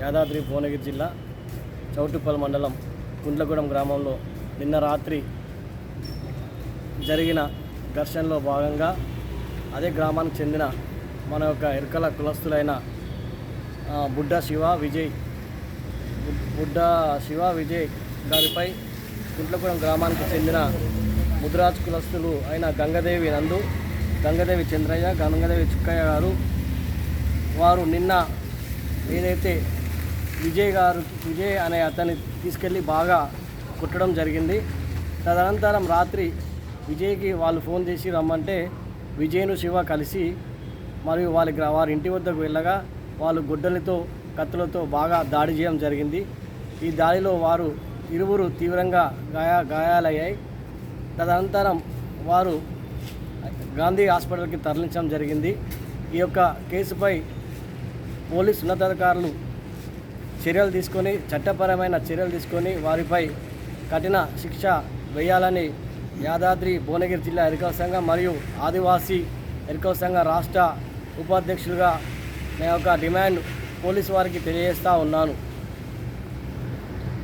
యాదాద్రి భువనగిరి జిల్లా చౌటుప్పల్ మండలం గుండ్లగూడెం గ్రామంలో నిన్న రాత్రి జరిగిన ఘర్షణలో భాగంగా అదే గ్రామానికి చెందిన మన యొక్క ఇరుకల కులస్తులైన బుడ్డ శివ విజయ్ బుడ్డ శివ విజయ్ గారిపై గుంట్లగూడెం గ్రామానికి చెందిన ముద్రాజ్ కులస్తులు అయిన గంగదేవి నందు గంగదేవి చంద్రయ్య గంగదేవి చుక్కయ్య గారు వారు నిన్న ఏదైతే విజయ్ గారు విజయ్ అనే అతన్ని తీసుకెళ్ళి బాగా కుట్టడం జరిగింది. తదనంతరం రాత్రి విజయ్కి వాళ్ళు ఫోన్ చేసి రమ్మంటే విజయ్ను శివ కలిసి మరియు వాళ్ళ వారి ఇంటి వద్దకు వెళ్ళగా వాళ్ళు గుడ్డలతో కత్తులతో బాగా దాడి చేయడం జరిగింది. ఈ దాడిలో వారు ఇరువురు తీవ్రంగా గాయా గాయాలయ్యాయి. తదనంతరం వారు గాంధీ హాస్పిటల్కి తరలించడం జరిగింది. ఈ యొక్క కేసుపై పోలీస్ ఉన్నతాధికారులు చర్యలు తీసుకొని చట్టపరమైన చర్యలు తీసుకొని వారిపై కఠిన శిక్ష వేయాలని యాదాద్రి భువనగిరి జిల్లా ఎరికల సంఘం మరియు ఆదివాసీ ఎరికల సంఘ రాష్ట్ర ఉపాధ్యక్షులుగా నా యొక్క డిమాండ్ పోలీసు వారికి తెలియజేస్తూ ఉన్నాను.